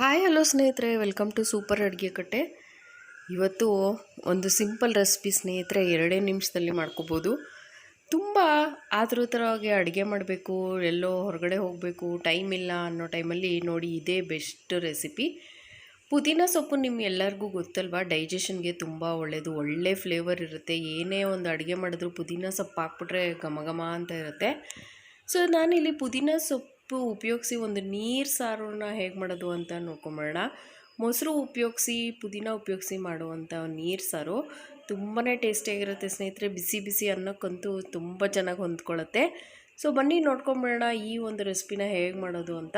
Hi, hello ಸ್ನೇಹಿತರೆ. Welcome to super ಅಡುಗೆ ಕಟ್ಟೆ ಇವತ್ತು ಒಂದು ಸಿಂಪಲ್ ರೆಸಿಪಿ ಸ್ನೇಹಿತರೆ, ಎರಡೇ ನಿಮಿಷದಲ್ಲಿ ಮಾಡ್ಕೋಬೋದು. ತುಂಬ ಆತುರತರವಾಗಿ ಅಡುಗೆ ಮಾಡಬೇಕು, ಎಲ್ಲೋ ಹೊರಗಡೆ ಹೋಗಬೇಕು ಟೈಮ್ ಇಲ್ಲ ಅನ್ನೋ ಟೈಮಲ್ಲಿ ನೋಡಿ ಇದೇ ಬೆಸ್ಟ್ ರೆಸಿಪಿ ಪುದೀನ ಸೊಪ್ಪು ನಿಮ್ಮ ಎಲ್ಲರಿಗೂ ಗೊತ್ತಲ್ವಾ ಡೈಜೆಷನ್ಗೆ ತುಂಬ ಒಳ್ಳೆಯದು ಒಳ್ಳೆ ಫ್ಲೇವರ್ ಇರುತ್ತೆ. ಏನೇ ಒಂದು ಅಡುಗೆ ಮಾಡಿದ್ರು ಪುದೀನ ಸೊಪ್ಪು ಹಾಕ್ಬಿಟ್ರೆ ಘಮ ಘಮ ಅಂತ ಇರುತ್ತೆ. ಸೊ ನಾನಿಲ್ಲಿ ಪುದೀನ ಸೊಪ್ಪು ಉಪಯೋಗಿಸಿ ಒಂದು ನೀರು ಸಾರನ್ನ ಹೇಗೆ ಮಾಡೋದು ಅಂತ ನೋಡ್ಕೊಂಬರೋಣ. ಮೊಸರು ಉಪಯೋಗಿಸಿ, ಪುದೀನ ಉಪಯೋಗಿಸಿ ಮಾಡುವಂಥ ನೀರು ಸಾರು. ತುಂಬಾ ಟೇಸ್ಟಿಯಾಗಿರುತ್ತೆ ಸ್ನೇಹಿತರೆ. ಬಿಸಿ ಬಿಸಿ ಅನ್ನಕ್ಕಂತೂ ತುಂಬ ಚೆನ್ನಾಗಿ ಹೊಂದ್ಕೊಳ್ಳುತ್ತೆ ಸೊ, ಬನ್ನಿ ನೋಡ್ಕೊಂಬಿಡೋಣ ಈ ಒಂದು ರೆಸಿಪಿನ ಹೇಗೆ ಮಾಡೋದು ಅಂತ.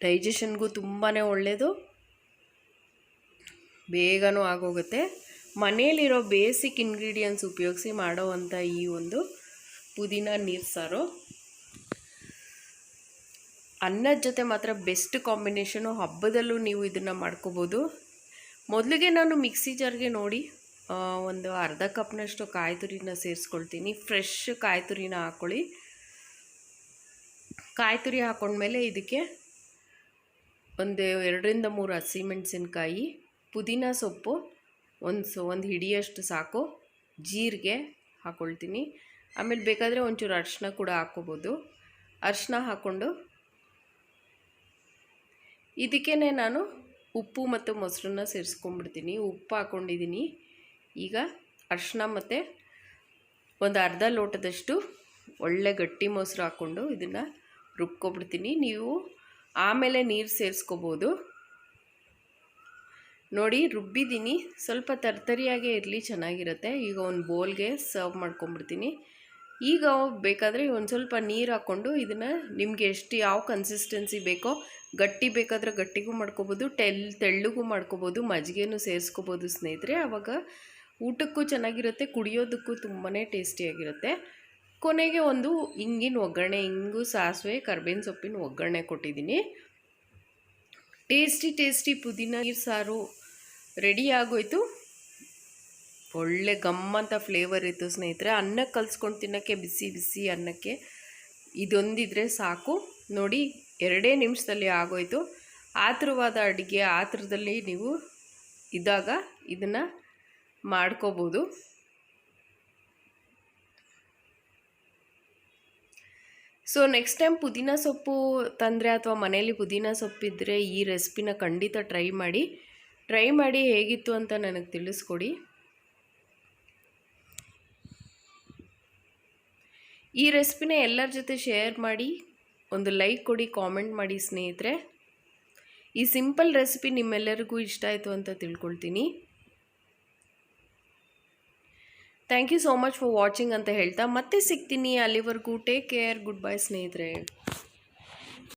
ಡೈಜೆಷನ್ಗೂ ತುಂಬಾ ಒಳ್ಳೆಯದು ಬೇಗನೂ ಆಗೋಗುತ್ತೆ. ಮನೇಲಿರೋ ಬೇಸಿಕ್ ಇಂಗ್ರೀಡಿಯೆಂಟ್ಸ್ ಉಪಯೋಗಿಸಿ ಮಾಡೋವಂಥ ಈ ಒಂದು ಪುದೀನ ನೀರು ಸಾರು. ಅನ್ನದ ಜೊತೆ ಮಾತ್ರ ಬೆಸ್ಟ್ ಕಾಂಬಿನೇಷನು ಹಬ್ಬದಲ್ಲೂ ನೀವು ಇದನ್ನು ಮಾಡ್ಕೋಬೋದು. ಮೊದಲಿಗೆ ನಾನು ಮಿಕ್ಸಿ ಜಾರ್ಗೆ ನೋಡಿ ಒಂದು ಅರ್ಧ ಕಪ್ನಷ್ಟು ಕಾಯಿ ತುರಿನ ಸೇರಿಸ್ಕೊಳ್ತೀನಿ. ಫ್ರೆಶ್ ಕಾಯಿ ತುರಿನ ಹಾಕ್ಕೊಳ್ಳಿ ಕಾಯಿ ತುರಿ ಹಾಕೊಂಡ್ಮೇಲೆ ಇದಕ್ಕೆ ಒಂದು ಎರಡರಿಂದ ಮೂರು ಹಸಿಮೆಣಸಿನ್ಕಾಯಿ ಪುದೀನ ಸೊಪ್ಪು, ಒಂದು ಸೊ, ಒಂದು ಹಿಡಿಯಷ್ಟು ಸಾಕು, ಜೀರಿಗೆ ಹಾಕ್ಕೊಳ್ತೀನಿ ಆಮೇಲೆ ಬೇಕಾದರೆ ಒಂಚೂರು ಅರಿಶಿನ ಕೂಡ ಹಾಕ್ಕೋಬೋದು ಅರಿಶಿನ ಹಾಕ್ಕೊಂಡು ಇದಕ್ಕೇ ನಾನು ಉಪ್ಪು ಮತ್ತು ಮೊಸರನ್ನ ಸೇರಿಸ್ಕೊಂಡ್ಬಿಡ್ತೀನಿ. ಉಪ್ಪು ಹಾಕ್ಕೊಂಡಿದ್ದೀನಿ ಈಗ ಅರಿಶಿನ ಮತ್ತು ಒಂದು ಅರ್ಧ ಲೋಟದಷ್ಟು ಒಳ್ಳೆ ಗಟ್ಟಿ ಮೊಸರು ಹಾಕ್ಕೊಂಡು ಇದನ್ನು ರುಬ್ಕೊಬಿಡ್ತೀನಿ. ನೀವು ಆಮೇಲೆ ನೀರು ಸೇರಿಸ್ಕೋಬೋದು. ನೋಡಿ, ರುಬ್ಬಿದ್ದೀನಿ. ಸ್ವಲ್ಪ ತರ್ತರಿಯಾಗೇ ಇರಲಿ, ಚೆನ್ನಾಗಿರುತ್ತೆ. ಈಗ ಒಂದು ಬೌಲ್ಗೆ ಸರ್ವ್ ಮಾಡ್ಕೊಂಬಿಡ್ತೀನಿ ಈಗ ಬೇಕಾದರೆ ಒಂದು ಸ್ವಲ್ಪ ನೀರು ಹಾಕ್ಕೊಂಡು ಇದನ್ನು ನಿಮಗೆ ಎಷ್ಟು ಯಾವ ಕನ್ಸಿಸ್ಟೆನ್ಸಿ ಬೇಕೋ, ಗಟ್ಟಿ ಬೇಕಾದರೆ ಗಟ್ಟಿಗೂ ಮಾಡ್ಕೋಬೋದು ಟೆಲ್ ತೆಳ್ಳಗೂ ಮಾಡ್ಕೋಬೋದು, ಮಜ್ಜಿಗೆನೂ ಸೇರಿಸ್ಕೋಬೋದು ಸ್ನೇಹಿತರೆ. ಆವಾಗ ಊಟಕ್ಕೂ ಚೆನ್ನಾಗಿರುತ್ತೆ, ಕುಡಿಯೋದಕ್ಕೂ ತುಂಬಾ ಟೇಸ್ಟಿಯಾಗಿರುತ್ತೆ ಕೊನೆಗೆ ಒಂದು ಹಿಂಗಿನ ಒಗ್ಗರಣೆ ಹಿಂಗು ಸಾಸಿವೆ, ಕರ್ಬೇವಿನ ಸೊಪ್ಪಿನ ಒಗ್ಗರಣೆ ಕೊಟ್ಟಿದ್ದೀನಿ. ಟೇಸ್ಟಿ ಟೇಸ್ಟಿ ಪುದೀನ, ನೀರು ಸಾರು ರೆಡಿ ಆಗೋಯ್ತು. ಒಳ್ಳೆ ಗಮ್ಮಂತ ಫ್ಲೇವರ್ ಇತ್ತು ಸ್ನೇಹಿತರೆ. ಅನ್ನಕ್ಕೆ ಕಲ್ಸ್ಕೊಂಡು ತಿನ್ನೋಕ್ಕೆ, ಬಿಸಿ ಬಿಸಿ ಅನ್ನಕ್ಕೆ ಇದೊಂದಿದ್ರೆ ಸಾಕು. ನೋಡಿ, ಎರಡೇ ನಿಮಿಷದಲ್ಲಿ ಆಗೋಯ್ತು. ಆತುರವಾದ ಅಡುಗೆ, ಆತುರದಲ್ಲಿ ನೀವು ಇದ್ದಾಗ ಇದನ್ನು ಮಾಡ್ಕೋಬೋದು. ಸೊ ನೆಕ್ಸ್ಟ್ ಟೈಮ್ ಪುದೀನ ಸೊಪ್ಪು ತಂದರೆ ಅಥವಾ ಮನೆಯಲ್ಲಿ ಪುದೀನ ಸೊಪ್ಪಿದ್ದರೆ ಈ ರೆಸಿಪಿನ ಖಂಡಿತ ಟ್ರೈ ಮಾಡಿ. ಟ್ರೈ ಮಾಡಿ ಹೇಗಿತ್ತು ಅಂತ ನನಗೆ ತಿಳಿಸ್ಕೊಡಿ. ಈ ರೆಸಿಪಿನ ಎಲ್ಲರ ಜೊತೆ ಶೇರ್ ಮಾಡಿ, ಒಂದು ಲೈಕ್ ಕೊಡಿ, ಕಾಮೆಂಟ್ ಮಾಡಿ ಸ್ನೇಹಿತರೆ. ಈ ಸಿಂಪಲ್ ರೆಸಿಪಿ ನಿಮ್ಮೆಲ್ಲರಿಗೂ ಇಷ್ಟ ಆಯಿತು ಅಂತ ತಿಳ್ಕೊಳ್ತೀನಿ. Thank you so much for watching ಅಂತ ಹೇಳ್ತಾ ಮತ್ತೆ ಸಿಗ್ತೀನಿ ಅಲ್ಲಿವರೆಗೂ. ಟೇಕ್ ಕೇರ್ ಗುಡ್ ಬೈ ಸ್ನೇಹಿತರೆ.